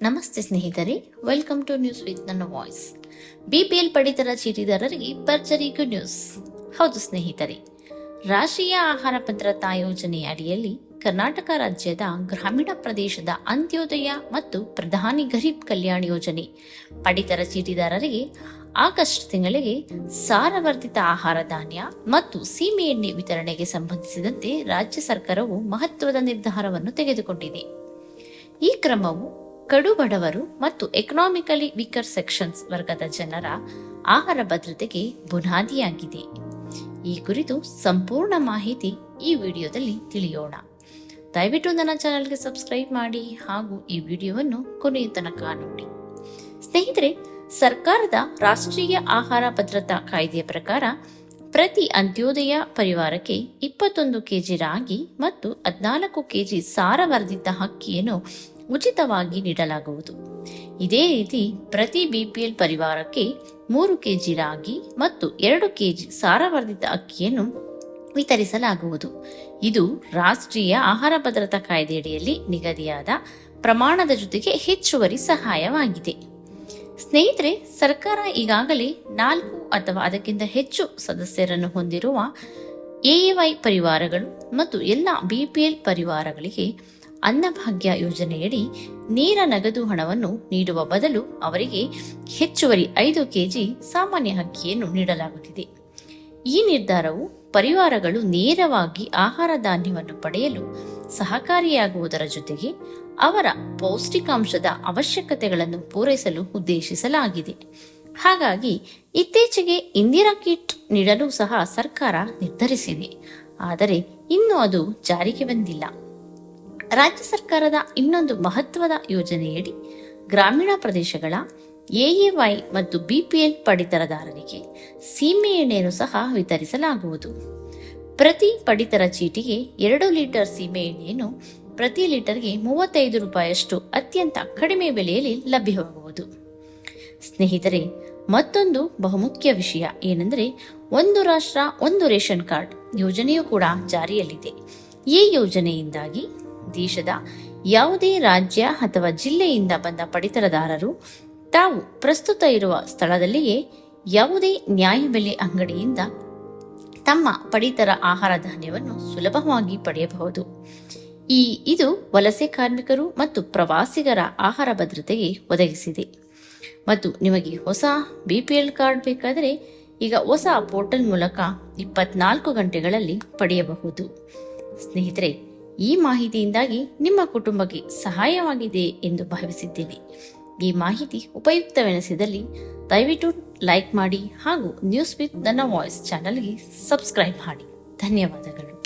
ನಮಸ್ತೆ ಸ್ನೇಹಿತರೆ welcome to news with ನನ್ನ ವಾಯ್ಸ್ ಬಿಪಿಎಲ್ ಪಡಿತರ ಚೀಟಿದಾರರಿಗೆ ಭರ್ಜರಿ ಗುಡ್ ನ್ಯೂಸ್ ಹೌದು ಸ್ನೇಹಿತರೆ, ರಾಷ್ಟ್ರೀಯ ಆಹಾರ ಭದ್ರತಾ ಯೋಜನೆ ಅಡಿಯಲ್ಲಿ ಕರ್ನಾಟಕ ರಾಜ್ಯದ ಗ್ರಾಮೀಣ ಪ್ರದೇಶದ ಅಂತ್ಯೋದಯ ಮತ್ತು ಪ್ರಧಾನಿ ಗರೀಬ್ ಕಲ್ಯಾಣ ಯೋಜನೆ. ಪಡಿತರ ಚೀಟಿದಾರರಿಗೆ ಆಗಸ್ಟ್ ತಿಂಗಳಿಗೆ ಸಾರವರ್ಧಿತ ಆಹಾರ ಧಾನ್ಯ ಮತ್ತು ಸೀಮೆ ಎಣ್ಣೆ ವಿತರಣೆಗೆ ಸಂಬಂಧಿಸಿದಂತೆ ರಾಜ್ಯ ಸರ್ಕಾರವು ಮಹತ್ವದ ನಿರ್ಧಾರವನ್ನು ತೆಗೆದುಕೊಂಡಿದೆ. ಈ ಕ್ರಮವು ಕಡು ಬಡವರು ಮತ್ತು ಎಕನಾಮಿಕಲಿ ವೀಕರ್ ಸೆಕ್ಷನ್ಸ್ ವರ್ಗದ ಜನರ ಆಹಾರ ಭದ್ರತೆಗೆ ಬುನಾದಿಯಾಗಿದೆ. ಈ ಕುರಿತು ಸಂಪೂರ್ಣ ಮಾಹಿತಿ ಈ ವಿಡಿಯೋದಲ್ಲಿ ತಿಳಿಯೋಣ. ದಯವಿಟ್ಟು ನನ್ನ ಚಾನಲ್ಗೆ ಸಬ್ಸ್ಕ್ರೈಬ್ ಮಾಡಿ ಹಾಗೂ ಈ ವಿಡಿಯೋವನ್ನು ಕೊನೆಯ ತನಕ ನೋಡಿ. ಸ್ನೇಹಿತರೆ, ಸರ್ಕಾರದ ರಾಷ್ಟ್ರೀಯ ಆಹಾರ ಭದ್ರತಾ ಕಾಯ್ದೆಯ ಪ್ರಕಾರ ಪ್ರತಿ ಅಂತ್ಯೋದಯ ಪರಿವಾರಕ್ಕೆ ಇಪ್ಪತ್ತೊಂದು ಕೆಜಿ ರಾಗಿ ಮತ್ತು ಹದಿನಾಲ್ಕು ಕೆಜಿ ಸಾರವರ್ಧಿತ ಅಕ್ಕಿಯನ್ನು ಉಚಿತವಾಗಿ ನೀಡಲಾಗುವುದು. ಇದೇ ರೀತಿ ಪ್ರತಿ ಬಿಪಿಎಲ್ ಪರಿವಾರಕ್ಕೆ ಮೂರು ಕೆಜಿ ರಾಗಿ ಮತ್ತು ಎರಡು ಕೆಜಿ ಸಾರವರ್ಧಿತ ಅಕ್ಕಿಯನ್ನು ವಿತರಿಸಲಾಗುವುದು. ಇದು ರಾಷ್ಟ್ರೀಯ ಆಹಾರ ಭದ್ರತಾ ಕಾಯ್ದೆಯಡಿಯಲ್ಲಿ ನಿಗದಿಯಾದ ಪ್ರಮಾಣದ ಜೊತೆಗೆ ಹೆಚ್ಚುವರಿ ಸಹಾಯವಾಗಿದೆ. ಸ್ನೇಹಿತರೆ, ಸರ್ಕಾರ ಈಗಾಗಲೇ ನಾಲ್ಕು ಅಥವಾ ಅದಕ್ಕಿಂತ ಹೆಚ್ಚು ಸದಸ್ಯರನ್ನು ಹೊಂದಿರುವ ಎಎವೈ ಪರಿವಾರಗಳು ಮತ್ತು ಎಲ್ಲ ಬಿಪಿಎಲ್ ಪರಿವಾರಗಳಿಗೆ ಅನ್ನಭಾಗ್ಯ ಯೋಜನೆಯಡಿ ನೇರ ನಗದು ಹಣವನ್ನು ನೀಡುವ ಬದಲು ಅವರಿಗೆ ಹೆಚ್ಚುವರಿ ಐದು ಕೆಜಿ ಸಾಮಾನ್ಯ ಅಕ್ಕಿಯನ್ನು ನೀಡಲಾಗುತ್ತಿದೆ. ಈ ನಿರ್ಧಾರವು ಪರಿವಾರಗಳು ನೇರವಾಗಿ ಆಹಾರ ಧಾನ್ಯವನ್ನು ಪಡೆಯಲು ಸಹಕಾರಿಯಾಗುವುದರ ಜೊತೆಗೆ ಅವರ ಪೌಷ್ಟಿಕಾಂಶದ ಅವಶ್ಯಕತೆಗಳನ್ನು ಪೂರೈಸಲು ಉದ್ದೇಶಿಸಲಾಗಿದೆ. ಹಾಗಾಗಿ ಇತ್ತೀಚೆಗೆ ಇಂದಿರಾ ಕಿಟ್ ನೀಡಲು ಸಹ ಸರ್ಕಾರ ನಿರ್ಧರಿಸಿದೆ. ಆದರೆ ಇನ್ನೂ ಅದು ಜಾರಿಗೆ ಬಂದಿಲ್ಲ. ರಾಜ್ಯ ಸರ್ಕಾರದ ಇನ್ನೊಂದು ಮಹತ್ವದ ಯೋಜನೆಯಡಿ ಗ್ರಾಮೀಣ ಪ್ರದೇಶಗಳ ಎಎವೈ ಮತ್ತು ಬಿಪಿಎಲ್ ಪಡಿತರದಾರರಿಗೆ ಸೀಮೆ ಎಣ್ಣೆಯನ್ನು ಸಹ ವಿತರಿಸಲಾಗುವುದು. ಪ್ರತಿ ಪಡಿತರ ಚೀಟಿಗೆ ಎರಡು ಲೀಟರ್ ಸೀಮೆ ಎಣ್ಣೆಯನ್ನು ಪ್ರತಿ ಲೀಟರ್ಗೆ ಮೂವತ್ತೈದು ರೂಪಾಯಿಯಷ್ಟು ಅತ್ಯಂತ ಕಡಿಮೆ ಬೆಲೆಯಲ್ಲಿ ಲಭ್ಯವಾಗುವುದು. ಸ್ನೇಹಿತರೆ, ಮತ್ತೊಂದು ಬಹುಮುಖ್ಯ ವಿಷಯ ಏನೆಂದರೆ ಒಂದು ರಾಷ್ಟ್ರ, ಒಂದು ರೇಷನ್ ಕಾರ್ಡ್ ಯೋಜನೆಯೂ ಕೂಡ ಜಾರಿಯಲ್ಲಿದೆ. ಈ ಯೋಜನೆಯಿಂದಾಗಿ ದೇಶದ ಯಾವುದೇ ರಾಜ್ಯ ಅಥವಾ ಜಿಲ್ಲೆಯಿಂದ ಬಂದ ಪಡಿತರದಾರರು ತಾವು ಪ್ರಸ್ತುತ ಇರುವ ಸ್ಥಳದಲ್ಲಿಯೇ ಯಾವುದೇ ನ್ಯಾಯಬೆಲೆ ಅಂಗಡಿಯಿಂದ ತಮ್ಮ ಪಡಿತರ ಆಹಾರ ಧಾನ್ಯವನ್ನು ಸುಲಭವಾಗಿ ಪಡೆಯಬಹುದು. ಈ, ಇದು ವಲಸೆ ಕಾರ್ಮಿಕರು ಮತ್ತು ಪ್ರವಾಸಿಗರ ಆಹಾರ ಭದ್ರತೆಗೆ ಒದಗಿಸಿದೆ. ಮತ್ತು ನಿಮಗೆ ಹೊಸ ಬಿಪಿಎಲ್ ಕಾರ್ಡ್ ಬೇಕಾದರೆ ಈಗ ಹೊಸ ಪೋರ್ಟಲ್ ಮೂಲಕ ಇಪ್ಪತ್ನಾಲ್ಕು ಗಂಟೆಗಳಲ್ಲಿ ಪಡೆಯಬಹುದು. ಸ್ನೇಹಿತರೆ ಈ ಮಾಹಿತಿಯಿಂದಾಗಿ ನಿಮ್ಮ ಕುಟುಂಬಕ್ಕೆ ಸಹಾಯವಾಗಿದೆ ಎಂದು ಭಾವಿಸಿದ್ದೇನೆ. ಈ ಮಾಹಿತಿ ಉಪಯುಕ್ತವೆನಿಸಿದಲ್ಲಿ ದಯವಿಟ್ಟು ಲೈಕ್ ಮಾಡಿ ಹಾಗೂ ನ್ಯೂಸ್ ವಿತ್ ನನ್ನ ವಾಯ್ಸ್ ಚಾನಲ್ಗೆ ಸಬ್ಸ್ಕ್ರೈಬ್ ಮಾಡಿ. ಧನ್ಯವಾದಗಳು.